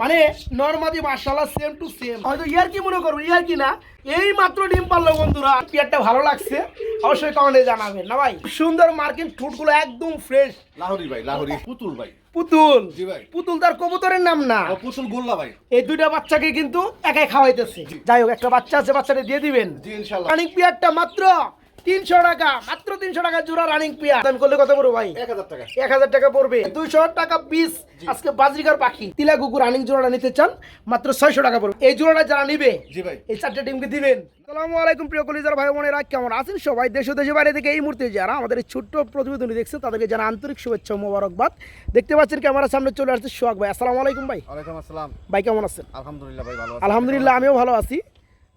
মানে নর্মাদি মার্শাল্লাহ সেম টু সেম হয়তো ইয়ার কি মনে করবেন? ইয়ার কি না? এই মাত্র ডিম পারল বন্ধুরা। পেয়ারটা ভালো লাগছে। অবশ্যই কমেন্টে জানাবেন না ভাই? সুন্দর মার্কিন ঠোঁটগুলো একদম ফ্রেশ লাহোরি ভাই লাহোরি। পুতুল ভাই। পুতুল? জি ভাই। পুতুল তার কবুতরের নাম না। পুতুল গোল্লা ভাই। এই দুইটা বাচ্চাকে কিন্তু একাই খাওয়াইতেছে। যাই হোক একটা বাচ্চা আছে বাচ্চাটা দিয়ে দিবেন। জি ইনশাল্লাহ রানিং পিয়ারটা মাত্র তিনশো টাকা মাত্র তিনশো টাকা জোড়া রানিং পিয়ার আমি করলে কত বড় ভাই? এক হাজার টাকা। এক হাজার টাকা পড়বে। দুইশো টাকা পিস আজকে বাজরিকার পাখি তিলা কুকুর রানিং জোড়াটা নিতে চান মাত্র ছয়শো টাকা পড়বে। এই জোড়াটা যারা নিবে জি ভাই। এই চারটে টিমকে দিবেন। আসসালামু আলাইকুম প্রিয় কলিজার ভাই বোনেরা কেমন আছেন সবাই? দেশ দেশে বাইরে থেকে এই মুহূর্তে যারা আমাদের এই ছোট্ট প্রতিবেদনী দেখছে তাদেরকে জানা আন্তরিক শুভেচ্ছা মোবারকবাদ। দেখতে পাচ্ছেন ক্যামেরার সামনে চলে আসছে সোহাগ ভাই। আসসালামু আলাইকুম ভাই। ওয়ালাইকুম আসসালাম। ভাই কেমন আছেন? আলহামদুলিল্লাহ ভাই ভালো আলহামদুলিল্লাহ আমিও ভালো আছি।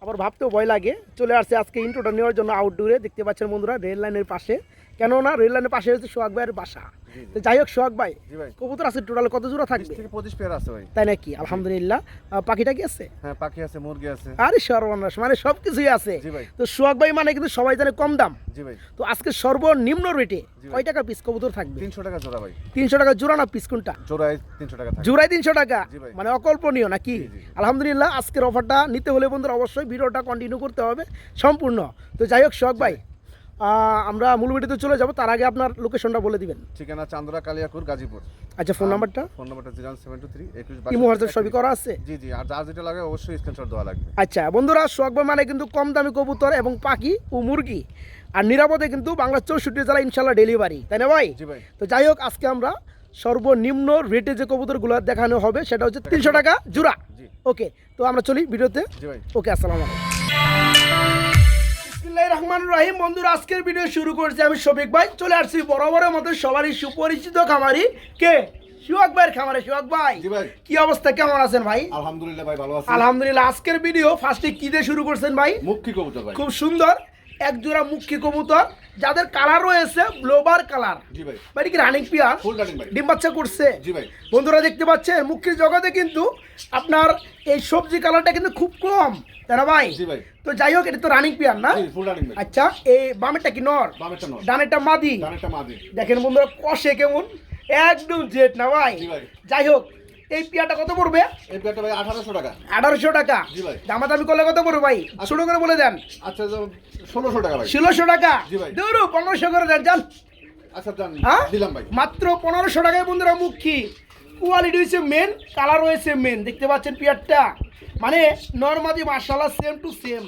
আবার ভাবতেও ভয় লাগে। চলে আসছে আজকে ইন্ট্রোটা নেওয়ার জন্য আউটডোরে দেখতে পাচ্ছেন বন্ধুরা, রেল লাইনের পাশে। কেননা রেল লাইনের পাশে হচ্ছে সোহাগ ভাইয়ের বাসা। তো যাই হোক সোহাগ ভাই কবুতর আছে টোটাল কত জোড়া থাকবে? থেকে পঁচিশ পেয়ার আছে ভাই। তাই নাকি? আলহামদুলিল্লাহ। পাখিটা কি আছে? হ্যাঁ পাখি আছে মুরগি আছে। আরে সর্বনাশ মানে সব কিছুই আছে তো সোহাগ ভাই মানে কিন্তু সবাই জানে কম দাম। তো আজকে সর্বনিম্ন রেটে কয় টাকা পিস কবুতর থাকবে? তিনশো টাকা জোড়া ভাই। তিনশো টাকা জোড়া না পিস কোনটা? জোড়ায় তিনশো টাকা জোড়ায় তিনশো টাকা? মানে অকল্পনীয় নাকি। আলহামদুলিল্লাহ আজকের অফারটা নিতে হলে বন্ধুরা অবশ্যই ভিডিওটা কন্টিনিউ করতে হবে সম্পূর্ণ। তো যাই হোক সোহাগ ভাই। আমরা মূল ভিডিওতে চলে যাব তার আগে আপনার লোকেশনটা বলে দিবেন। ঠিকানা চান্দরা কালিয়াকুর গাজীপুর। আচ্ছা ফোন নাম্বারটা ফোন নাম্বারটা জিরো সেভেন টু থ্রি একুশ ইমো হোয়াটসঅ্যাপ সবই করা আছে? জি জি আর যার যেটা লাগে অবশ্যই স্ক্রিনশট দেওয়া লাগবে। আচ্ছা বন্ধুরা সোহাগ মানে কিন্তু কম দামি কবুতর এবং পাখি ও মুরগি। আর নিরাপদে কিন্তু বাংলা চৌষট্টি জেলা ইনশাল্লাহ ডেলিভারি তাই না ভাই? জি ভাই। তো যাই হোক আজকে আমরা সর্বনিম্ন রেটে যে কবুতরগুলো দেখানো হবে সেটা হচ্ছে তিনশো টাকা জোড়া। জি। ওকে তো আমরা চলি ভিডিওতে। ওকে আসসালামু আলাইকুম। রহিম। বন্ধুরা আজকের ভিডিও শুরু করছি আমি শফিক ভাই। চলে আসছি বরাবরের মতো সবারই সুপরিচিত খামারি। কে? ভাইয়ের খামারে। ভাই কি অবস্থা? কেমন আছেন ভাই? আলহামদুলিল্লাহ ভাই ভালো আছি। আলহামদুলিল্লাহ আজকের ভিডিও ফার্স্টে কি দিয়ে শুরু করছেন ভাই? কবুতর ভাই। খুব সুন্দর। এক জোড়া মুখী কবুতর যাদের কালার রয়েছে ব্লোবার কালার জি ভাই। মানে কি রানিং পিয়ার? ভাই। ডিম বাচ্চা করছে? জি ভাই। বন্ধুরা দেখতে পাচ্ছেন মুখির জগতে কিন্তু আপনার এই সবজি কালারটা কিন্তু খুব কম। না ভাই? জি ভাই। তো যাই হোক এটা তো রানিং পিয়ার না? ভাই। আচ্ছা এই বামেরটা কি নর? ডানেরটা মাদি? দেখেন বন্ধুরা কষে কেমন? একদম জেট না ভাই। যাই হোক এই পিয়াটা কত পড়বে? এই পেয়ারটা ভাই আঠারোশো টাকা। আঠারোশো টাকা। জি ভাই। দামাদামি করলে কত পড়বে ভাই? ছোট করে বলে দেন। আচ্ছা ষোলোশো টাকা ভাই। ষোলোশো টাকা? জি ভাই। ধরু পনেরোশো করে দেন যান। আচ্ছা জান হ্যাঁ? দিলাম ভাই। মাত্র পনেরোশো টাকায় বন্ধুরা মুখী কোয়ালিটি হয়েছে মেন কালার রয়েছে মেন দেখতে পাচ্ছেন পিয়ারটা? মানে নর্মাদি মার্শাল্লাহ সেম টু সেম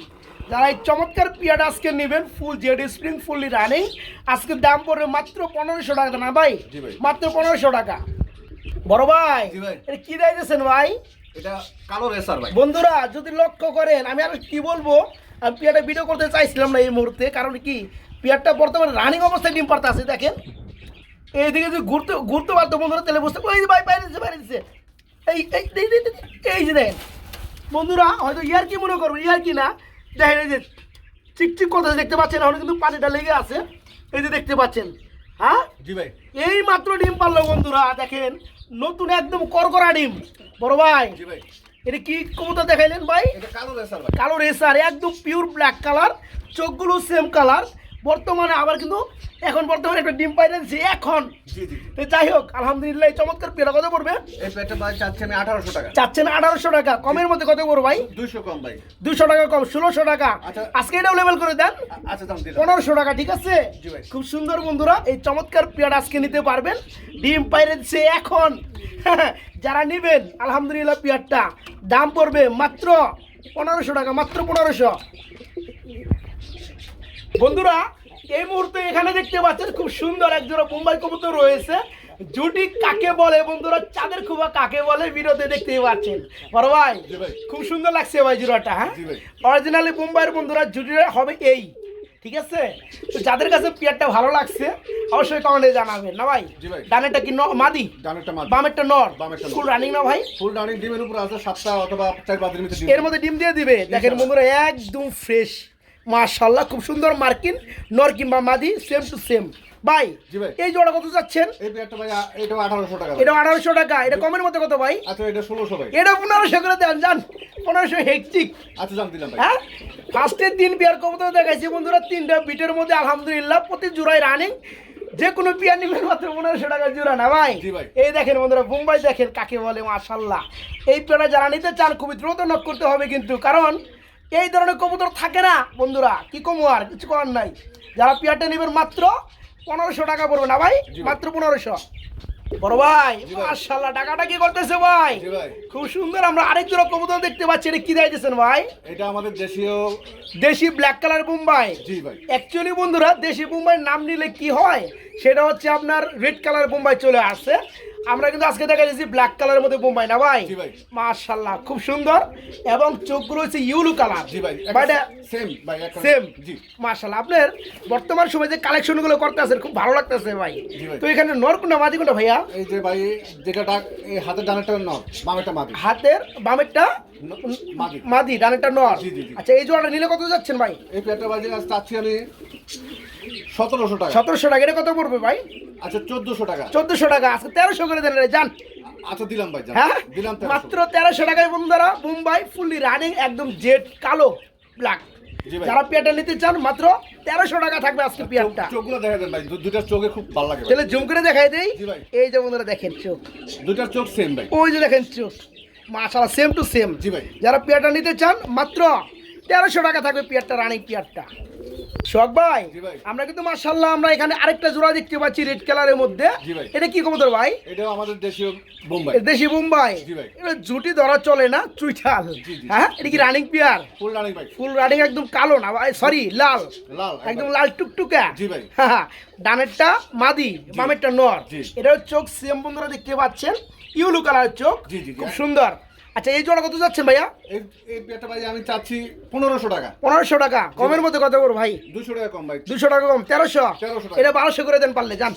যারা এই চমৎকার পিয়ারটা আজকে নেবেন full Z spring fully running আজকে দাম পড়বে মাত্র পনেরোশো টাকা না ভাই? জি ভাই। মাত্র পনেরোশো টাকা। বড় ভাই ভাই। এটা কি দিয়েছেন ভাই? এটা কালো রেসার ভাই। বন্ধুরা যদি লক্ষ্য করেন আমি আর কি বলব আমি পিয়ারটা ভিডিও করতে চাইছিলাম না এই মুহূর্তে কারণ কি পিয়ারটা বর্তমানে রানিং অবস্থায় ডিম পারতে আছে দেখেন। এইদিকে যদি ঘুরতে ঘুরতে পারতো বন্ধুরা তাহলে বুঝতে ওই ভাই বাইরে দিচ্ছে বাইরে দিচ্ছে এই এই এই, যে দেখেন। বন্ধুরা হয়তো ইয়ার কি মনে করবেন ইয়ার কি না? দেখেন এই যে চিকচিক করতে দেখতে পাচ্ছেন এখন কিন্তু পানিটা লেগে আছে। এই যে দেখতে পাচ্ছেন হ্যাঁ? জি ভাই। এই মাত্র ডিম পারল বন্ধুরা দেখেন। নতুন একদম করকরা ডিম। বড় ভাই ভাই। এটা কি কবুতর দেখাইলেন ভাই? কালো রেসার ভাই। কালো রেসার একদম পিওর ব্ল্যাক কালার চোখগুলো সেম কালার বর্তমানে আবার কিন্তু এখন বর্তমানে একটা ডিম পাই পাইতেছি এখন। তো যাই হোক আলহামদুলিল্লাহ এই চমৎকার পেয়ারা কত পড়বে? এই পেয়ারটা ভাই চাচ্ছি আঠারোশো টাকা। চাচ্ছেন আঠারোশো টাকা। কমের মধ্যে কত করব ভাই? দুশো কম ভাই। দুশো টাকা কম ষোলোশো টাকা। আচ্ছা। আজকে এটাও লেভেল করে দেন। আচ্ছা পনেরোশো টাকা ঠিক আছে? ভাই। খুব সুন্দর বন্ধুরা এই চমৎকার পেয়ার আজকে নিতে পারবেন। ডিম পাইরে দিচ্ছে এখন। যারা নেবেন আলহামদুলিল্লাহ পেয়ারটা। দাম পড়বে মাত্র পনেরোশো টাকা মাত্র পনেরোশো। বন্ধুরা এই মুহূর্তে এখানে দেখতে পাচ্ছেন খুব সুন্দর এক জোড়া মুম্বাই কবুতর রয়েছে। জুটি কাকে বলে বন্ধুরা? চাঁদের খুবা কাকে বলে? ভিডিওতে দেখতে পাচ্ছেন। বড় ভাই খুব সুন্দর লাগছে ভাই জোড়াটা হ্যাঁ? অরিজিনালি মুম্বাইয়ের বন্ধুরা জুটিটা হবে এই ঠিক আছে? তো যাদের কাছে পেয়ারটা ভালো লাগছে অবশ্যই কমেন্টে জানাবেন না ভাই? ডানেরটা কি ন- মাদি? ডানেরটা মাদি। বামেরটা নর? বামেরটা ফুল রানিং না ভাই? ফুল রানিং ডিমের উপর আছে সাতটা অথবা চার পাঁচ দিনের ডিম। এর মধ্যে ডিম দিয়ে দিবে। দেখেন বন্ধুরা একদম ফ্রেশ মাশাল্লাহ খুব সুন্দর মার্কিন নর কিংবা মাদি সেম টু সেম ভাই। এই জোড়া কত যাচ্ছেন এটাও আঠারোশো টাকা। এটা আঠারোশো টাকা এটা কমের মধ্যে কত ভাই? আচ্ছা এটা ষোলোশো ভাই। এটা পনেরোশো করে দেন যান। পনেরোশো হেকটিক আচ্ছা দাম দিলাম হ্যাঁ? ফার্স্টের তিন পেয়ার কবুতর দেখাইছি বন্ধুরা তিনটা বিটের মধ্যে আলহামদুলিল্লাহ প্রতি জোড়ায় রানিং যে কোনো পিয়ার নিবেন মাত্র পনেরোশো টাকা জোড়া না ভাই? ভাই। এই দেখেন বন্ধুরা মুম্বাই দেখেন কাকে বলে মাশাল্লাহ এই পেয়ারা যারা নিতে চান খুবই দ্রুত নক করতে হবে কিন্তু কারণ এই ধরনের কবুতর থাকে না বন্ধুরা। কি কমু আর? কিছু করার নাই। যারা পিয়ারটা নেবেন মাত্র পনেরোশো টাকা পড়বে না ভাই? মাত্র পনেরোশো। বড় ভাই ভাই। টাকাটা কি করতেছে ভাই? খুব সুন্দর আমরা আরেক জোড়া কবুতর দেখতে পাচ্ছি। এটা কি দিয়েছেন ভাই? এটা আমাদের দেশীয় দেশি ব্ল্যাক কালার মুম্বাই। জি ভাই। অ্যাকচুয়ালি বন্ধুরা দেশি মুম্বাইয়ের নাম নিলে কি হয়? সেটা হচ্ছে আপনার রেড কালার মুম্বাই চলে আসছে আমরা কিন্তু আজকে দেখা যাচ্ছি ব্ল্যাক কালারের মধ্যে মুম্বাই না ভাই। মাশাল্লাহ খুব সুন্দর। এবং চোখগুলো হচ্ছে ইউলু কালার জি ভাই সেম ভাই একটা সেম জি। মাশাল্লাহ আপনার বর্তমান সময় যে কালেকশনগুলো করতে আছেন খুব ভালো লাগতেছে ভাই। তো এখানে নর কোনটা মাদি কোনটা ভাইয়া? এই যে ভাই যেটা ডাক হাতের ডানেরটা নর বামেরটা মাদি। হাতের বামেরটা মাদি। ডানেরটা নর। আচ্ছা এই জোড়াটা নিলে কত যাচ্ছেন ভাই? এই পেয়ারটা বাজে আজ চাচ্ছি আমি সতেরোশো টাকা। সতেরোশো টাকা এটা কত পড়বে ভাই? আচ্ছা চোদ্দশো টাকা। চোদ্দশো টাকা আজকে তেরোশো করে দেন রে, যান। আচ্ছা দিলাম ভাই হ্যাঁ? দিলাম মাত্র তেরোশো টাকায় বন্ধুরা মুম্বাই ফুললি রানিং একদম জেড কালো ব্ল্যাক জি ভাই। যারা পেয়ারটা নিতে চান মাত্র তেরোশো টাকা থাকবে আজকে পেয়ারটা। চোখগুলো দেখা দেন ভাই দুটার চোখে খুব ভালো লাগে তাহলে জুম করে দেখাই দেই। ভাই। এই যে বন্ধুরা দেখেন চোখ। দুটার চোখ সেম ভাই। ওই যে দেখেন চোখ। মাশাআল্লাহ সেম টু সেম জি ভাই। যারা পেয়ারটা নিতে চান মাত্র তেরোশো টাকা থাকবে পেয়ারটা রানিং পেয়ারটা। শখ ভাই আমরা কিন্তু মাশাআল্লাহ আমরা এখানে আরেকটা জোড়া দেখতে পাচ্ছি রেড কালারের মধ্যে। এটা কি কবুতর ভাই? এটাও আমাদের দেশীয় বোম্বাই। দেশি মুম্বাই জি এটা জুটি ধরা চলে না চুইঠাল। হ্যাঁ? এটা কি রানিং পেয়ার ফুল রানিং ভাই ফুল রানিং একদম কালো না ভাই সরি লাল। লাল একদম। লাল টুকটুকা। জি ভাই। হ্যাঁ ডানেরটা মাদি বামেরটা নর। এটা চোখ সেম বন্ধুরা দেখতে পাচ্ছেন। ইউলু কালারের চোখ। খুব সুন্দর। আচ্ছা এই জোড়া কত যাচ্ছেন ভাইয়া? এই পেয়ারটা ভাই আমি চাচ্ছি পনেরোশো টাকা। পনেরোশো টাকা। কমের মধ্যে কত করব ভাই? দুশো টাকা কম ভাই। দুশো টাকা কম তেরোশো? 1300 এটা বারোশো করে দেন পারলে যান।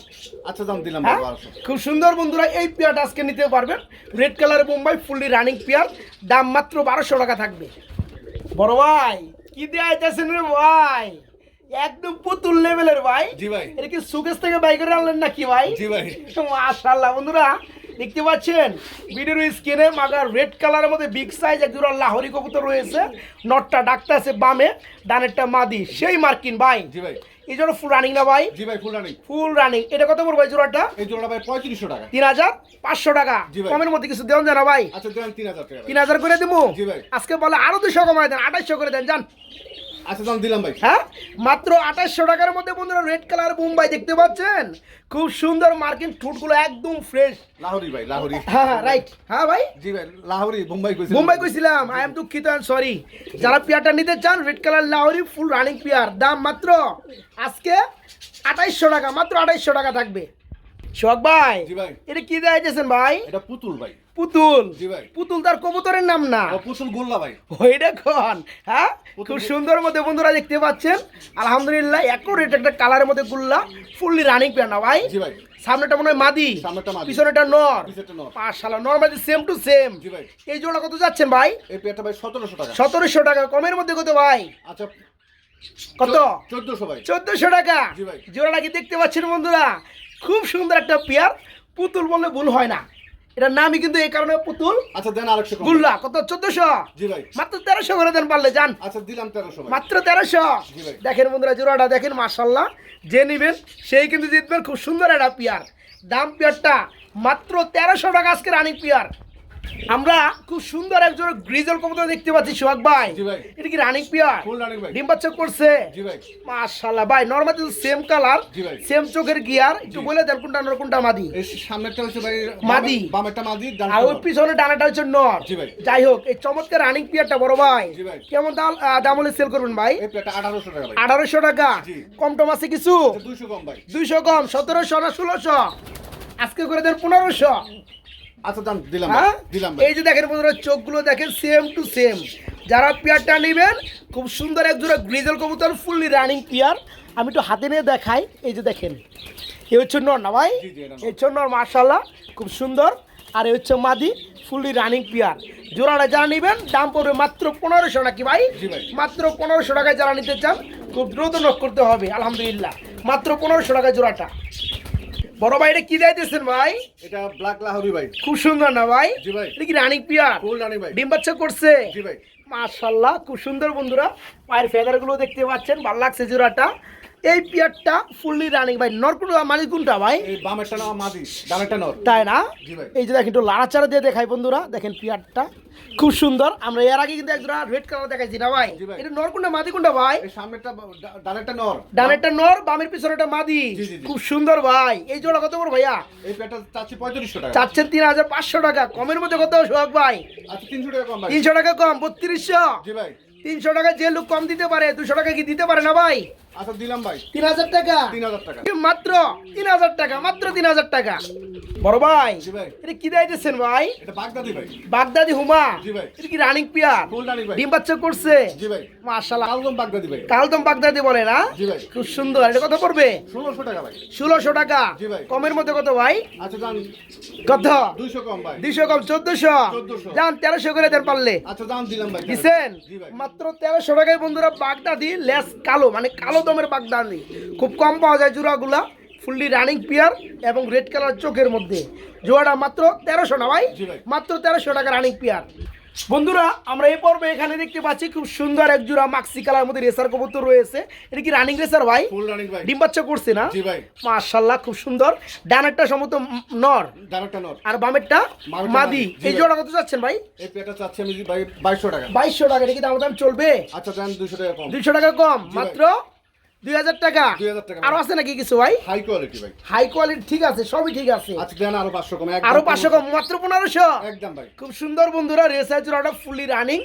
আচ্ছা দাম দিলাম হ্যাঁ? খুব সুন্দর বন্ধুরা এই পেয়ারটা আজকে নিতে পারবেন। রেড কালারের মুম্বাই ফুললি রানিং পেয়ার। দাম মাত্র বারোশো টাকা থাকবে। বড় ভাই কি দেয়া আইতেছেন রে ভাই? একদম পুতুল লেভেলের ভাই। জি ভাই। এটা কি সুকেশ থেকে বাই করে আনলেন নাকি ভাই? জি ভাই। মাশাআল্লাহ বন্ধুরা। দেখতে পাচ্ছেন? ভিডিওর স্ক্রিনে মাগার রেড কালারের মধ্যে বিগ সাইজ এক জোড়া লাহরি কবুতর রয়েছে। নটটা ডাকতে আছে বামে ডানেরটা মাদি। সেই মার্কিন ভাই। জি ভাই। এই জন্য ফুল রানিং না ভাই? জি ভাই ফুল রানিং ফুল রানিং এটা কত পড়বে জোড়াটা? এই জোড়া ভাই পঁয়ত্রিশশো টাকা। তিন হাজার পাঁচশো টাকা। ভাই। কমের মধ্যে কিছু দেন জানা ভাই? আচ্ছা দেন তিন হাজার টাকা। ভাই। তিন হাজার করে দেবো জি ভাই। আজকে বলে আরও দুশো কমায় দেন আঠাশশো করে দেন যান। আচ্ছা দাম দিলাম ভাই। হ্যাঁ? মাত্র আঠাশশো টাকার মধ্যে বন্ধুরা রেড কালার মুম্বাই দেখতে পাচ্ছেন? খুব সুন্দর মার্কিন ঠুটগুলো একদম ফ্রেশ লাহোরি ভাই লাহোরি। হ্যাঁ হ্যাঁ রাইট হ্যাঁ ভাই? জি ভাই লাহোরি বোম্বাই কইছি মুম্বাই কইছিলাম। আই এম দুঃখিত আই সরি যারা পেয়ারটা নিতে চান red colour Lahori full running pair. দাম মাত্র আজকে আঠাইশশো টাকা মাত্র আঠাইশশো টাকা থাকবে। শখ ভাই ভাই। এটা কি দেখাইতেছেন ভাই? এটা পুতুল ভাই। পুতুল? পুতুল তার কবুতরের নাম না? পুতুল গোল্লা ভাই। ওই দেখুন হ্যাঁ? খুব সুন্দর মধ্যে বন্ধুরা দেখতে পাচ্ছেন। আলহামদুলিল্লাহ একুরেট একটা কালারের মধ্যে গুল্লা ফুললি রানিং পেয়ার না ভাই? জি ভাই। সামনেটা মনে হয় মাদি। পিছনেটা নর। পাঁচশালা নর। মাদি সেম টু সেম ভাই। এই জোড়া কত যাচ্ছেন ভাই? এই পেয়ারটা ভাই সতেরোশো টাকা। সতেরোশো টাকা কমের মধ্যে কত ভাই? আচ্ছা কত? চোদ্দশো ভাই। চোদ্দশো টাকা। জোড়াটা কি দেখতে পাচ্ছেন বন্ধুরা? খুব সুন্দর একটা পেয়ার। পুতুল বললে ভুল হয় না। এটার নামই কিন্তু এই কারণে পুতুল। আচ্ছা দেন আরেকশো গুল্লা কত? চোদ্দশো। জি ভাই। মাত্র তেরোশো করে দেন পারলে যান। আচ্ছা দিলাম তেরোশো মাত্র তেরোশো। দেখেন বন্ধুরা জোড়াটা দেখেন মার্শাল্লাহ যে নিবেন সেই কিন্তু জিতবেন। খুব সুন্দর একটা পেয়ার। দাম পেয়ারটা মাত্র তেরোশো টাকা আজকে রানি পেয়ার। আমরা খুব সুন্দর একজন গ্রিজল কবুতর দেখতে পাচ্ছি সোহাগ ভাই। এটা কি রানিং পেয়ার ডিম বাচ্চা করছে। মাশাআল্লাহ ভাই নরমাল সেম কালার সেম চোখের গিয়ার একটু বলে দেন কোনটা নর কোনটা মাদি? এই সামনেরটা হচ্ছে ভাই মাদি। বামে- বামেরটা মাদি আর ওই পিছনে ডানাটা হচ্ছে নর জি ভাই। যাই হোক এই চমৎকার রানিং পিয়ারটা বড় ভাই। কেমন দাম আহ, দাম হলে সেল করবেন ভাই? এই পেয়ারটা আঠারোশো টাকা ভাই। আঠারোশো টাকা। জি। কম টম আছে কিছু? আচ্ছা দুইশো কম ভাই। দুইশো কম সতেরোশো না ষোলোশো? আজকে করে দেন পনেরোশো। আচ্ছা দাম দিলাম হ্যাঁ? দিলাম এই যে দেখেন বন্ধুরা চোখগুলো দেখেন সেম টু সেম যারা পেয়ারটা নেবেন খুব সুন্দর এক জোড়া গ্রিজেল কবুতর ফুললি রানিং পেয়ার। আমি একটু হাতে নিয়ে দেখাই। এই যে দেখেন এই হচ্ছে নর না ভাই। এই হচ্ছে নর মার্শাল্লাহ খুব সুন্দর। আর এই হচ্ছে মাদি ফুললি রানিং পেয়ার। জোড়াটা যারা নেবেন দাম পড়বে মাত্র পনেরোশো নাকি ভাই? ভাই। মাত্র পনেরোশো টাকায় যারা নিতে চান খুব দ্রুত নক করতে হবে আলহামদুলিল্লাহ। মাত্র পনেরোশো টাকায় জোড়াটা। বড় ভাই এটা কি দিতেছেন ভাই? এটা ব্ল্যাক লাহোরি ভাই। খুব সুন্দর না ভাই? জি ভাই। এটা কি রানিং পিয়ার? ফুল রানিং ভাই। ডিম বাচ্চা করছে? জি ভাই। মাশাল্লাহ খুব সুন্দর বন্ধুরা। পায়ের ফেদারগুলো দেখতে পাচ্ছেন ভালো লাগছে জোড়াটা। এই পিয়ারটা ফুললি রানিং ভাই নরকুটা মালিক কোনটা ভাই? এই বামেরটা না মাদি ডানেরটা নর তাই না। এই যে দেখেন একটু লাড়াচাড়া দিয়ে দেখাই বন্ধুরা দেখেন পিয়ারটা। খুব সুন্দর। আমরা এর আগে কিন্তু একজোড়া রেড কালার দেখাইছি না ভাই। এটা নরকুন্ডা মাদি কোনটা ভাই? এই সামনেরটা ডানেরটা নর ডানেরটা নর বামের পিছনেটা মাদি। খুব সুন্দর ভাই। এই জোড়া কত বড় ভাইয়া? এই পেটটা চাচ্ছি পঁয়ত্রিশশো টাকা। চাচ্ছেন তিন হাজার পাঁচশো টাকা। কমের মধ্যে কত সোহাগ ভাই? আচ্ছা তিনশো টাকা কম ভাই। তিনশো টাকা কম বত্রিশশো। জি ভাই। তিনশো টাকা যে লোক কম দিতে পারে দুশো টাকা কি দিতে পারে না ভাই? আচ্ছা দিলাম ভাই। তিন হাজার টাকা? তিন হাজার টাকা। মাত্র তিন হাজার টাকা মাত্র তিন হাজার টাকা। বড় ভাই এটা কি ভাই? এটা বাগদাদি ভাই। বাগদাদি হুমা? জি ভাই। এটা কি রানিং পিয়ার? ফুল রানি ভাই। ডিম বাচ্চা করছে? জি ভাই। মাশাআল্লাহ। আলদম বাগদাদি ভাই। কালদম বাগদাদি বলে না? জি ভাই। খুব সুন্দর। এটা কত পড়বে? ষোলোশো টাকা ভাই। ষোলোশো টাকা। জি ভাই। কমের মধ্যে কত ভাই? আচ্ছা যান কত? দুইশো কম ভাই। দুইশো কম চোদ্দশো। 1400 যান তেরোশো করে দেন পারলে। আচ্ছা দাম দিলাম ভাই। ভাই। মাত্র তেরোশো টাকায় বন্ধুরা বাগদাদি লেস কালো মানে কালো দমের বাগদাদি খুব কম পাওয়া যায় জোড়াগুলা ফুললি রানিং পিয়ার এবং রেড কালার চোখের মধ্যে। জোড়াটা মাত্র তেরোশো না ভাই? মাত্র তেরোশো টাকা রানিং পিয়ার। বন্ধুরা আমরা এই পর্বে এখানে দেখতে পাচ্ছি খুব সুন্দর এক জোড়া মাক্সি কালার মধ্যে রেসার কবুতর রয়েছে। এটা কি রানিং রেসার ভাই? ডিম বাচ্চা করছে না? মাশাল্লাহ খুব সুন্দর। ডানেরটা সম্ভবত নর। আর বামেরটা মাদি। এই জোড়া কত যাচ্ছেন ভাই? বাইশশো টাকা। বাইশশো টাকা এটা কি দাম দাম চলবে? আচ্ছা দুইশো টাকা কম। মাত্র দুই হাজার টাকা। 2000 টাকা। আরও আছে নাকি কিছু ভাই? হাই কোয়ালিটি ভাই। হাই কোয়ালিটি ঠিক আছে সবই ঠিক আছে। আচ্ছা দেন আরও পাঁচশো কম একদম আরও পাঁচশো কম মাত্র পনেরোশো। একদম ভাই। খুব সুন্দর বন্ধুরা রেসার জোড়াটা ফুলি রানিং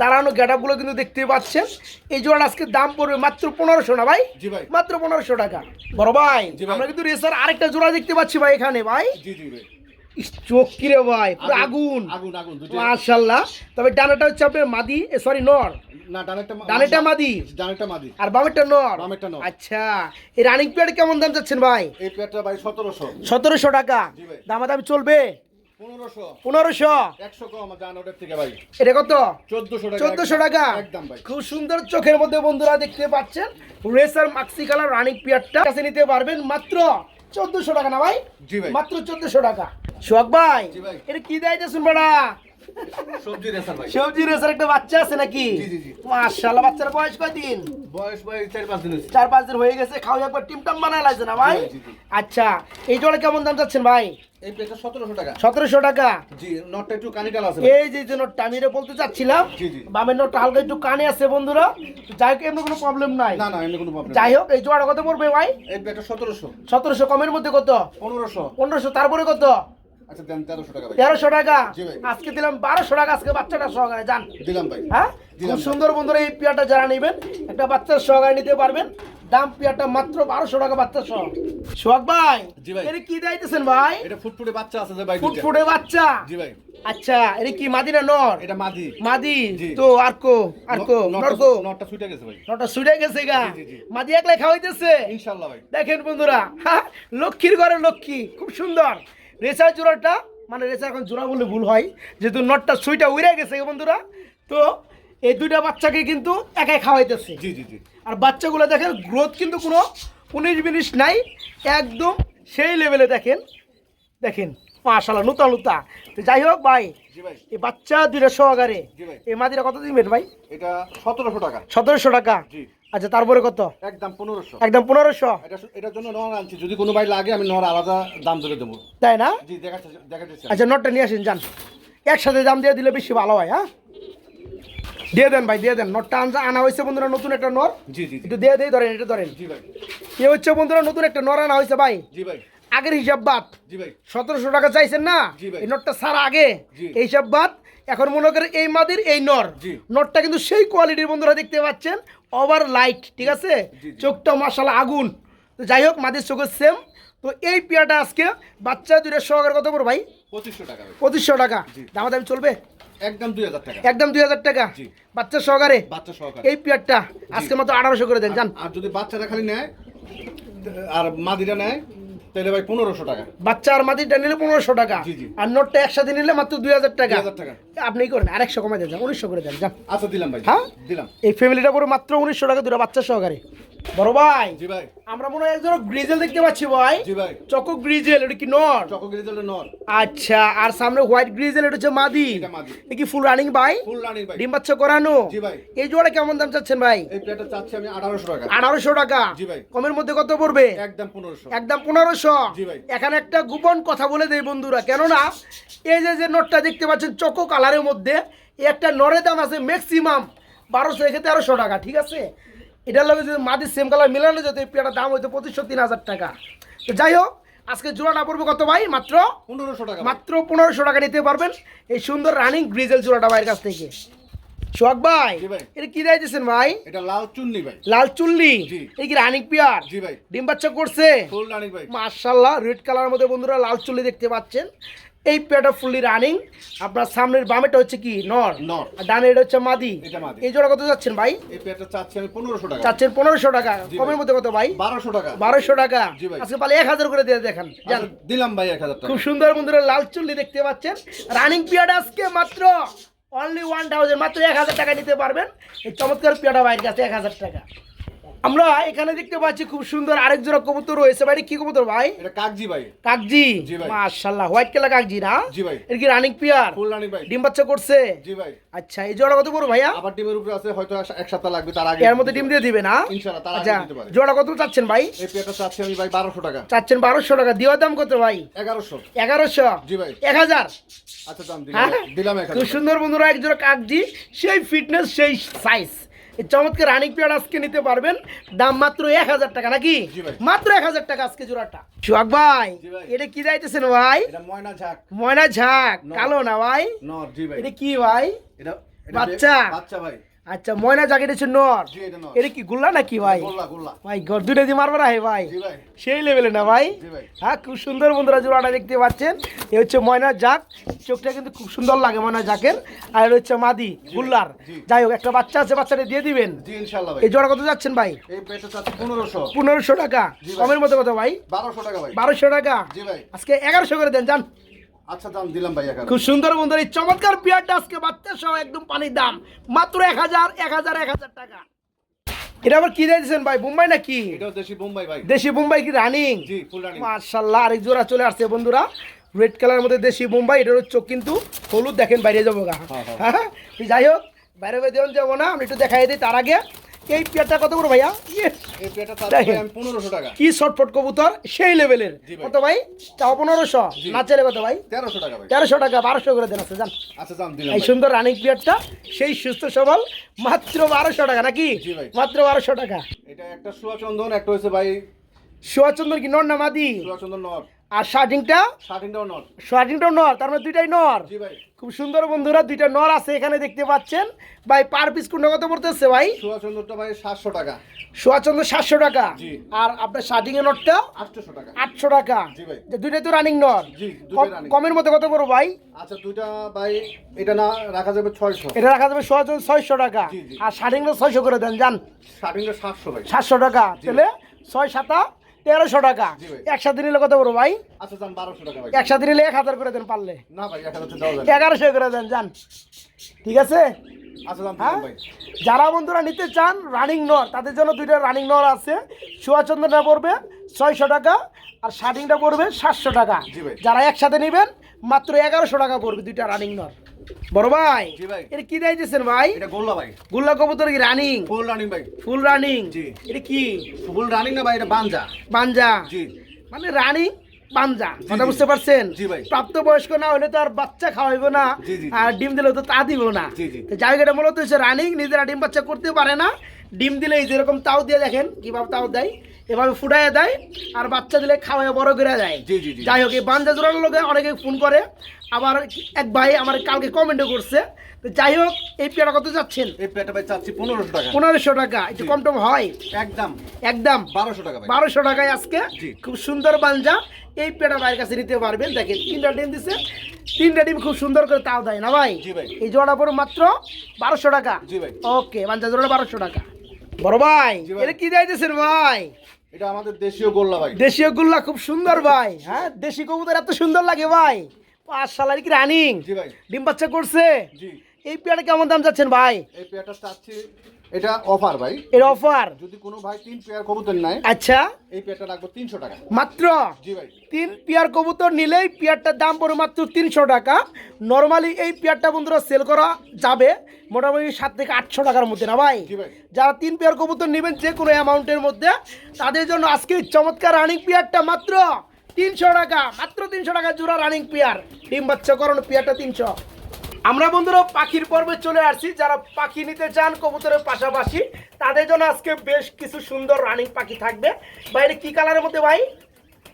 দাঁড়ানো গ্যাটাপগুলো কিন্তু দেখতে পাচ্ছেন। এই জোড়াটা আজকে দাম পড়বে মাত্র পনেরোশো না ভাই? জি ভাই। মাত্র পনেরোশো টাকা। বড় ভাই আমরা কিন্তু রেসার আরেকটা জোড়া দেখতে পাচ্ছি ভাই এখানে ভাই। জি জি ভাই। চোখ কিরে ভাই পুরো আগুন তবে ডানাটা হচ্ছে আপনার মাদি সরি নর। না মাদি। আর বামেরটা নর। বামেরটা নর। আচ্ছা এই রানিং পিরিয়ড কেমন দাম চাচ্ছেন ভাই? এই টাকা। দামাদামি চলবে? পনেরোশো। এটা কত? চোদ্দশো টাকা একদম। ভাই। খুব সুন্দর চোখের মধ্যে বন্ধুরা দেখতে পাচ্ছেন। রেসার মাক্সি কালার রানিং পিয়ারটা কাছে নিতে পারবেন। মাত্র চোদ্দশো টাকা না ভাই? জি ভাই। মাত্র চোদ্দশো টাকা। শোক ভাই জি ভাই। এটা কি দেয় শুনব না সবজি রেসার ভাই। সবজি রেসার একটা বাচ্চা আছে নাকি? জি, জি, জি। মাশাআল্লাহ বাচ্চার বয়স কয়দিন? বয়স ভাই চার পাঁচ দিন হয়েছে। চার পাঁচ দিন হয়ে গেছে খাওয়া একবার টিম বানায় লাগছে না ভাই। আচ্ছা এই জোড়া কেমন দাম চাচ্ছেন ভাই? এই টাকা। সতেরোশো টাকা? জি নটটা একটু আছে এই যে যে নোটটা আমি এটা বলতে চাচ্ছিলাম জি, জি। বামের নোটটা হালকা একটু কানে আছে বন্ধুরা। যাই হোক এমনি কোনো প্রবলেম নাই। না না এমনি কোনো প্রবলেম যাই হোক এই জোড়া কত পড়বে ভাই? এই কমের মধ্যে কত? পনেরোশো। পনেরোশো তারপরে কত? আচ্ছা দেন তেরোশো টাকা ভাই। তেরোশো টাকা? আজকে দিলাম বারোশো টাকা আজকে বাচ্চাটা সহকারে যান। দিলাম ভাই। হ্যাঁ? খুব সুন্দর বন্ধুরা এই পেয়ারটা যারা নেবেন একটা বাচ্চার সহকারে নিতে পারবেন। দাম পেয়ারটা মাত্র বারোশো টাকা বাচ্চার সহ। সোহাগ ভাই জি ভাই। এটা কি দিতেছেন ভাই? এটা ফুটফুটে বাচ্চা আছে ভাই ফুটফুটে বাচ্চা? জি ভাই। আচ্ছা এটা কি মাদিনা নর? এটা মাদি। মাদি? তো ন- নটটা- ছুটে গেছে ভাই। গা। মাদি একলাই খাওয়াইতেছে? ইনশাল্লাহ ভাই। দেখেন বন্ধুরা হ্যাঁ? লক্ষ্মীর ঘরে লক্ষ্মী খুব সুন্দর। রেসার জোড়াটা মানে রেসা এখন জোড়া বলে ভুল হয় যেহেতু নটটা সুইটা উড়ে গেছে বন্ধুরা তো এই দুইটা বাচ্চাকে কিন্তু একাই খাওয়াইতেছে। জি জি জি। আর বাচ্চাগুলো দেখেন গ্রোথ কিন্তু কোনো উনিশ বিনিশ নাই একদম সেই লেভেলে দেখেন দেখেন মাশাল্লাহ নুতা নুতা তো যাই হোক ভাই এই বাচ্চা দুইটা সহকারে এই মাদিরা কত দিবেন ভাই? এটা সতেরোশো টাকা। সতেরোশো টাকা। জি। আচ্ছা তারপরে কত? একদম পনেরোশো। একদম পনেরোশো? এটার জন্য নর আনছি। যদি কোনো ভাই লাগে আমি নর আলাদা দাম ধরে দেবো। তাই না? জি দেখাচ্ছি আচ্ছা নোটটা নিয়ে আসেন যান। একসাথে দাম দিয়ে দিলে বেশি ভালো হয় হ্যাঁ? দিয়ে দেন ভাই দিয়ে দেন। নোটটা আনসা আনা হয়েছে বন্ধুরা নতুন একটা নর জি জি একটু দিয়ে দিয়ে ধরেন এটা ধরেন। জি ভাই। এ হচ্ছে বন্ধুরা নতুন একটা নর আনা হয়েছে ভাই। জি ভাই। আগের হিসাব বাদ। জি ভাই। সতেরোশো টাকা চাইছেন না? জি ভাই। এই নোটটা সারা আগে। এই হিসাব বাদ। এখন মনে করেন এই মাদির এই নর। নোটটা কিন্তু সেই কোয়ালিটির বন্ধুরা দেখতে পাচ্ছেন। ওভার লাইট ঠিক আছে। চোখটা মাসাল আগুন। তো যাই হোক মাদের চোখের সেম তো এই পেয়ারটা আজকে বাচ্চা দুটো সহকারে কত পড়ো ভাই? পঁচিশশো টাকা পঁচিশশো টাকা। দাম দামা দামি চলবে? একদম দুই হাজার টাকা। একদম দুই হাজার টাকা? বাচ্চা সহকারে? বাচ্চা সহকারে। এই পেয়ারটা আজকে মতো আঠারোশো করে দেন জান। আর যদি বাচ্চাটা খালি নেয় আর মাদিটা নেয় তাহলে ভাই পনেরোশো টাকা বাচ্চা আর মাদিরটা নিলে পনেরোশো টাকা। আর নোটটা একসাথে নিলে মাত্র দুই হাজার টাকা 2000 টাকা। আপনি করেন আর একশো কমাই দেন উনিশশো করে দেন যান আচ্ছা দিলাম ভাই হ্যাঁ? দিলাম এই ফ্যামিলিটা করে মাত্র উনিশশো টাকা দুটো বাচ্চা সহকারে বড় ভাই জি ভাই। আমরা মনে হয় একজন গ্রিজেল দেখতে পাচ্ছি ভাই। জি ভাই। চকো গ্রিজেল এটা কি নর? চকো গ্রিজেলের নর। আচ্ছা আর সামনে হোয়াইট গ্রিজেল এটা হচ্ছে মাদি। এটা মাদি। কি ফুল রানিং ভাই? ফুল রানিং ভাই। ডিম বাচ্চা করানো? জি ভাই। এই জোড়া কেমন দাম চাচ্ছেন ভাই? এই প্লেটটা চাচ্ছি আমি আঠারোশো টাকা। আঠারোশো টাকা। জি ভাই। কমের মধ্যে কত পড়বে? একদম পনেরোশো। একদম পনেরোশো। জি ভাই। এখানে একটা গোপন কথা বলে দেই বন্ধুরা কেননা এই যে যে নোটটা দেখতে পাচ্ছেন চকো কালারের মধ্যে একটা নরের দাম আছে ম্যাক্সিমাম বারোশো থেকে তেরোশো টাকা ঠিক আছে? এটার লগে যদি মাদি সেম কালার মিলানো যেত এই পেয়ারটার দাম হইতো পঁচিশশো তিন হাজার টাকা। তো যাই হোক আজকে জোড়াটা পড়বে কত ভাই? মাত্র পনেরোশো টাকা মাত্র পনেরোশো টাকা নিতে পারবেন। এই সুন্দর রানিং গ্রিজেল জোড়াটা ভাইয়ের কাছ থেকে। সোহাগ ভাই। এটা কি দেয় দিয়েছেন ভাই? এটা লাল চুন্নি ভাই। লাল চুল্লি এই কি রানিং পিয়ার? জি ভাই। ডিম বাচ্চা করছে? ফুল ভাই। রেড কালারের মধ্যে বন্ধুরা লাল চুল্লি দেখতে পাচ্ছেন। এই পেয়ারটা ফুললি রানিং আপনার সামনের বামেটা হচ্ছে কি? নর। নর। ডানে এটা হচ্ছে মাদি। এই জোড়া কত যাচ্ছেন ভাই? এই প্লেটটা চাচ্ছি আমি পনেরোশো টাকা। চাচ্ছেন পনেরোশো টাকা। কমের। মধ্যে কত ভাই? বারোশো টাকা। বারোশো টাকা। জি আজকে পালে এক হাজার করে দিয়ে দেখেন। আচ্ছা, দিলাম ভাই এক হাজার টাকা। খুব সুন্দর বন্ধুরা লাল চুল্লি দেখতে পাচ্ছেন। রানিং পিয়াটা আজকে মাত্র অনলি ওয়ান থাউজেন্ড মাত্র এক হাজার টাকা নিতে পারবেন। এই চমৎকার পিয়াটা বাইরের কাছে এক হাজার টাকা। আমরা এখানে দেখতে পাচ্ছি খুব সুন্দর আরেক জোড়া কবুতর রয়েছে ভাই। কি কবুতর ভাই? এটা কাকজি ভাই। কাকজি? মাশাআল্লাহ হোয়াইট কালার কাকজি না? জি ভাই। এর কি রানিং পিয়ার ফুল রানিং ভাই। ডিম বাচ্চা করছে? জি ভাই। আচ্ছা এই জোড়া কত বড় ভাইয়া? আবার ডিমের উপরে আছে হয়তো এক সপ্তাহ লাগবে তার আগে এর মধ্যে ডিম দিয়ে দিবে না? ইনশাআল্লাহ, তার আগে আচ্ছা দিতে পারে। জোড়া কত চাচ্ছেন ভাই? এই প্লেটটা চাচ্ছি আমি ভাই বারোশো টাকা। চাচ্ছেন বারোশো টাকা দেওয়ার দাম কত ভাই? এগারোশো। এগারোশো? জি ভাই। এক হাজার? আচ্ছা দাম দিলাম। হ্যাঁ? দিলাম এক খুব সুন্দর বন্ধুরা এক জোড়া কাকজি সেই ফিটনেস সেই সাইজ চমৎকার রানিং পেয়ার আজকে নিতে পারবেন। দাম মাত্র এক হাজার টাকা নাকি? মাত্র এক হাজার টাকা আজকে জোড়াটা। সোহাগ ভাই এটা কি যাইতেছেন ভাই? ময়না ঝাঁক। ময়না ঝাঁক। কালো না ভাই? এটা কি ভাই? এটা বাচ্চা? বাচ্চা ভাই। আচ্ছা ময়না হচ্ছে নর। এটা কি গুল্লা নাকি ভাই? ভাই ঘর দুটো দিয়ে মারবে না হে ভাই? সেই লেভেলে না ভাই? হ্যাঁ খুব সুন্দর বন্ধুরা জোড়াটা দেখতে পাচ্ছেন। এ হচ্ছে ময়না জাক। চোখটা কিন্তু খুব সুন্দর লাগে ময়না জাকের। আর এটা হচ্ছে মাদি গুল্লার। যাই হোক একটা বাচ্চা আছে বাচ্চাটা দিয়ে দিবেন। এই জোড়া কত যাচ্ছেন ভাই? পনেরোশো। পনেরোশো টাকা। কমের মতো কত ভাই? বারোশো টাকা বারোশো টাকা। আজকে এগারোশো করে দেন জান আচ্ছা দাম দিলাম ভাই খুব সুন্দর বন্ধুরা এই চমৎকার পেয়ারটা আজকে বাচ্চা সহ একদম পানির দাম। মাত্র এক হাজার এক হাজার এক হাজার টাকা। এটা আবার কি দিয়েছেন ভাই নাকি? দেশি বোম্বাই ভাই। দেশি মুম্বাই কি রানিং মার্শাল্লাহ আরেক জোড়া চলে আসছে বন্ধুরা। রেড কালারের মধ্যে দেশি বোম্বাই এটার চোখ কিন্তু হলুদ দেখেন বাইরে যাব গা। হ্যাঁ, হ্যাঁ। হ্যাঁ যাই হোক বাইরে বাইরে যাব না আমি একটু দেখাই দিই তার আগে। এই পেয়ারটা কত করে ভাইয়া? ইয়ে, এই। ভাই আমি টাকা। কি শর্টফট কবুতর সেই লেভেলের ভাই। কত ভাই? পনেরোশো। না চাইলে কত ভাই? তেরোশো টাকা ভাই। তেরোশো টাকা বারোশো করে দেন আছে জান আচ্ছা দাম দিলাম এই ভাই। সুন্দর রানিং প্লেয়ারটা সেই সুস্থ সবল মাত্র বারোশো টাকা নাকি? জি ভাই। মাত্র বারোশো টাকা। এটা একটা সুয়া চন্দন একটা হচ্ছে ভাই সুয়াচন্দর কি নর না মাদি? সুয়া চন্দন নর। আর শার্টিংটা? শার্টিংটাও নর। শার্টিংটাও নর তার মানে দুইটাই নর? জি ভাই। খুব সুন্দর বন্ধুরা দুইটা নর আছে এখানে দেখতে পাচ্ছেন। ভাই পার পিস কোনটা কত পড়তেছে ভাই? সুয়া চন্দনটা ভাই সাতশো টাকা। সোয়াচন্দ্র সাতশো টাকা। আর আপনার শার্টিং এর নটটা আটশোশো টাকা। আটশো টাকা। জি ভাই। দুইটাই তো রানিং নর। কম- কমের মধ্যে কত করব ভাই? আচ্ছা দুইটা ভাই এটা না রাখা যাবে ছয়শো। এটা রাখা যাবে সোয়াচন্দ্র ছয়শো টাকা। আর শার্টিংটা ছয়শো করে দেন যান শার্টিংটা সাতশো ভাই। সাতশো টাকা। তাহলে ছয় সাতা তেরোশো টাকা। ভাই। একসাথে নিলে কত ভাই? আচ্ছা বারোশো একসাথে নিলে এক হাজার করে দেন পারলে। ভাই। এগারোশো করে দেন যান ঠিক আছে? আচ্ছা হ্যাঁ? ভাই। যারা বন্ধুরা নিতে চান রানিং নর তাদের জন্য দুইটা রানিং নর আছে। সুয়াচন্দ্রটা পড়বে ছয়শো টাকা আর শার্টিংটা পড়বে সাতশো টাকা। যারা একসাথে নেবেন মাত্র এগারোশো টাকা পড়বে দুইটা রানিং নর। বড় ভাই এটা কি দিয়েছেন ভাই? এটা গোল্লা ভাই। গুল্লা কবুতর কি রানিং ফুল রানিং ভাই। ফুল রানিং জি। এটা কি? ফুল রানিং না ভাই এটা জি। মানে রানিং পাঞ্জা কথা বুঝতে পারছেন? প্রাপ্ত বয়স্ক না হলে তো আর বাচ্চা খাওয়াইব না। আর ডিম দিলে তো তা দিব না। জায়গাটা মূলত রানিং নিজেরা ডিম বাচ্চা করতে পারে না। ডিম দিলে যেরকম তাও দিয়ে দেখেন কীভাবে তাও দেয়। এভাবে ফুটাইয়া দেয় আর বাচ্চা দিলে খাওয়াই বড় করে দেয়। যাই হোক এই বাঞ্জা জোড়ার লোকে অনেকে ফোন করে আবার এক ভাই আমার কালকে কমেন্টও করছে। তো যাই হোক এই পেয়ারা কত যাচ্ছেন এই প্লেটটা ভাই চাচ্ছি পনেরোশো টাকা। পনেরোশো টাকা একটু কম টম হয়? একদম। একদম। বারোশো টাকা বারোশো টাকায় আজকে খুব সুন্দর বাঞ্জা। এই পেটা ভাইয়ের কাছে নিতে পারবেন। দেখেন তিনটা ডিম দিছে। তিনটা ডিম খুব সুন্দর করে তাও দেয় না ভাই? এই জোড়া পড়ে মাত্র বারোশো টাকা। ওকে বাঞ্জা জোড়া বারোশো টাকা। বড় ভাই ভাই। এটা কি দিয়েছেন ভাই? এটা আমাদের দেশীয় গোল্লা ভাই। দেশীয় গোল্লা খুব সুন্দর ভাই হ্যাঁ? দেশি কবুতর এত সুন্দর লাগে ভাই। পাঁচ সালারি কি রানিং? জি ভাই। ডিম বাচ্চা করছে? জি। এই পেয়ারা কেমন দাম যাচ্ছেন ভাই? এই পেয়ারটা চাচ্ছি এটা অফার ভাই। এর অফার যদি কোনো ভাই তিন পেয়ার কবুতর নেয় আচ্ছা। এই পেয়ারটা রাখব তিনশো টাকা। মাত্র? জি ভাই। তিন পেয়ার কবুতর নিলেই পেয়ারটার দাম পড়ে মাত্র তিনশো টাকা। নর্মালি এই পেয়ারটা বন্ধুরা সেল করা যাবে মোটামুটি সাত থেকে আটশো টাকার মধ্যে না ভাই? যারা তিন পেয়ার কবুতর নেবেন যে কোনো অ্যামাউন্টের মধ্যে তাদের জন্য আজকে চমৎকার রানিং পেয়ারটা মাত্র তিনশো টাকা। মাত্র তিনশো টাকা জোড়া রানিং পেয়ার ডিম বাচ্চা করানো পেয়ারটা তিনশো। আমরা বন্ধুরা পাখির পর্বে চলে আসছি। যারা পাখি নিতে চান কবুতরের পাশাপাশি, তাদের জন্য আজকে বেশ কিছু সুন্দর রানিং পাখি থাকবে। বাইরে কি কালারের মধ্যে ভাই?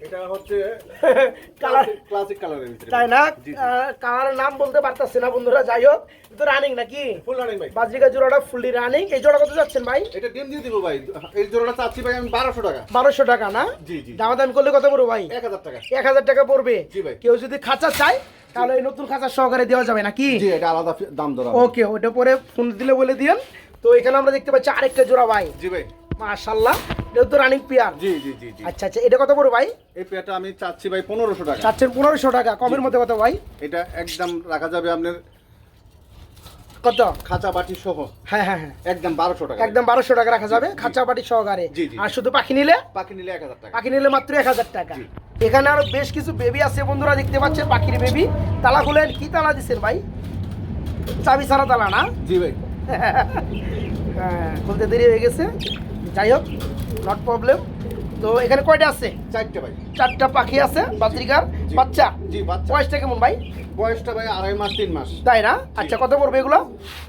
এটা হচ্ছে কালার ক্লাসিক কালারের ভিতরে। তাই না? জি, জি। কালারের নাম বলতে পারতাছি না বন্ধুরা যাই হোক। কিন্তু রানিং নাকি? ফুল রানিং ভাই বাজরিকা জোড়াটা ফুললি রানিং এই জোড়া কত যাচ্ছেন ভাই? এটা ডিম দিয়ে দিব ভাই। এই জোড়াটা চাচ্ছি ভাই আমি বারোশো টাকা। টাকা না? জি জি। দামা করলে কত পড়ব ভাই? এক হাজার টাকা। এক হাজার টাকা পড়বে? জি ভাই। কেউ যদি খাঁচা চায় তাহলে এই নতুন খাঁচা সহকারে দেওয়া যাবে নাকি? জি এটা আলাদা দাম ধরা ওকে ওটা পরে ফোন দিলে বলে দিয়েন। তো এখানে আমরা দেখতে পাচ্ছি আরেকটা জোড়া ভাই। জি ভাই। মাশাল্লাহ এটা তো রানিং পেয়ার জি জি জি জি। আচ্ছা আচ্ছা এটা কত পড়বে ভাই? এই পেয়ারটা আমি চাচ্ছি ভাই পনেরোশো টাকা। চাচ্ছেন পনেরোশো টাকা কমের মধ্যে কত ভাই? এটা একদম রাখা যাবে আপনার কত? খাঁচা বাটি সহ। হ্যাঁ হ্যাঁ হ্যাঁ। একদম বারোশো টাকা। একদম বারোশো টাকা রাখা যাবে খাঁচা বাটি সহকারে। আর শুধু পাখি নিলে? পাখি নিলে এক হাজার টাকা। পাখি নিলে মাত্র এক হাজার টাকা। এখানে আরও বেশ কিছু বেবি আছে বন্ধুরা দেখতে পাচ্ছেন পাখির বেবি তালা খুলেন কি তালা দিচ্ছেন ভাই? চাবি ছাড়া তালা না? জি ভাই। হ্যাঁ খুলতে দেরি হয়ে গেছে। যাই হোক নট প্রবলেম তো এখানে কয়টা আছে? চারটে ভাই। চারটা পাখি আছে বাদ্রিকার বাচ্চা? জি বাচ্চা। বয়সটা কেমন ভাই? বয়সটা ভাই আড়াই মাস তিন মাস। তাই না? আচ্ছা কত পড়বে এগুলো?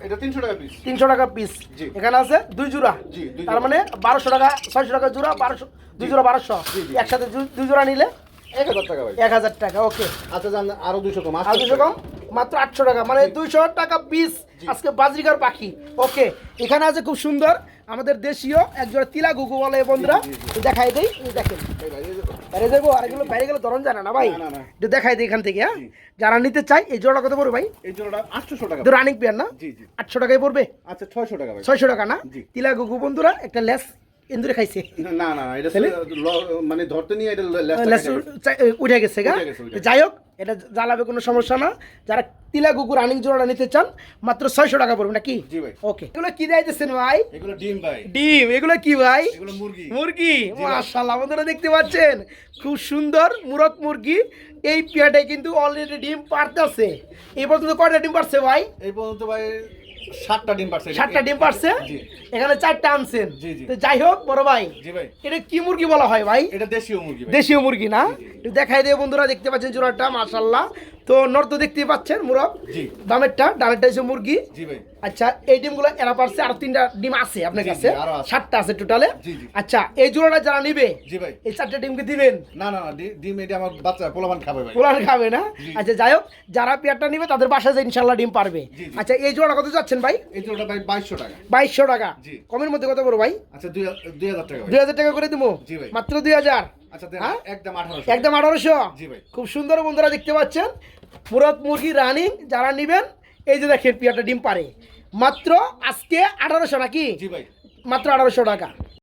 এটা তিনশো টাকা পিস তিনশো টাকা পিস জি। এখানে আছে দুই জোড়া। জি, তার মানে বারোশো টাকা ছয়শো টাকা জোড়া বারোশো দুই জোড়া বারোশো। একসাথে দুই জোড়া নিলে? এক হাজার টাকা ভাই। এক হাজার টাকা ওকে। আচ্ছা জান আরও দুশো কম আর দুশো কম? মাত্র আটশো টাকা মানে দুইশো টাকা পিস আজকে বাজরিকার পাখি ওকে। এখানে আছে খুব সুন্দর আমাদের দেশীয় একজোড়া তিলা গুগু বলে বন্ধুরা। দেখাই দেই দেখেন। বাইরে যাব আর এগুলো বাইরে গেলে ধরন জানা না ভাই। একটু দেখাই দিই এখান থেকে হ্যাঁ? যারা নিতে চাই এই জোড়া কত পড়বে ভাই? এই জোড়াটা আটশো টাকা রানিং পেয়ার না? আটশো টাকায় পড়বে? আচ্ছা ছয়শো টাকা ছয়শো টাকা না? তিলা গুগু বন্ধুরা একটা লেস ইন্দুরে খাইছে। না না এটা মানে ধরতে নিয়ে এটা উঠে গেছে। গা। যাই হোক এটা জ্বালাবে কোনো সমস্যা না। যারা তিলা গুগু রানিং জোড়াটা নিতে চান মাত্র ছয়শো টাকা পড়বে নাকি? জি ভাই। ওকে এগুলো কি দিয়েছেন ভাই? এগুলো ডিম ভাই। ডিম এগুলো কি ভাই? এগুলো মুরগি। মুরগি। মাশাআল্লাহ বন্ধুরা দেখতে পাচ্ছেন? খুব সুন্দর মুরগ মুরগি। এই পেয়াটায় কিন্তু অলরেডি ডিম পারতেছে। এই পর্যন্ত কয়টা ডিম পারছে ভাই? এই পর্যন্ত ভাই সাতটা ডিম পারছে সাতটা ডিম পারছে? এখানে চারটা আনছেন। তো যাই হোক বড় ভাই এটা কি মুরগি বলা হয় ভাই? এটা দেশীয় মুরগি দেশীয় মুরগি না? দেখাই দিয়ে বন্ধুরা দেখতে পাচ্ছেন জোড়াটা মাশাল্লাহ তো নর তো দেখতেই পাচ্ছেন মুরগ জি। দামেরটা ডানেরটা হচ্ছে মুরগি। আচ্ছা এই ডিমগুলো এরা পারছে আর তিনটা ডিম আছে আপনার কাছে। সাতটা আছে টোটালে। আচ্ছা এই জোড়াটা যারা নিবে এই চারটে ডিমকে দিবেন? না না ডিম এটা আমার বাচ্চা পোলাপান খাবে পোলার খাবে না? আচ্ছা যাই হোক যারা পেয়ারটা নিবে তাদের বাসায় যে ইনশাল্লাহ ডিম পারবে। আচ্ছা এই জোড়া কত যাচ্ছেন ভাই? এই জোড়াটা ভাই বাইশশো টাকা। বাইশশো টাকা। কমের মধ্যে কত বড় ভাই? আচ্ছা দুই হাজার টাকা দুই হাজার টাকা করে দেবো? জি ভাই। মাত্র দুই হাজার? একদম আঠারোশো। একদম আঠারোশো? খুব সুন্দর বন্ধুরা দেখতে পাচ্ছেন। পুরত মুরগি রানিং যারা নিবেন এই যে দেখেন পিয়াটা ডিম পারে মাত্র আজকে আঠারোশো নাকি? জি ভাই। মাত্র আঠারোশো টাকা।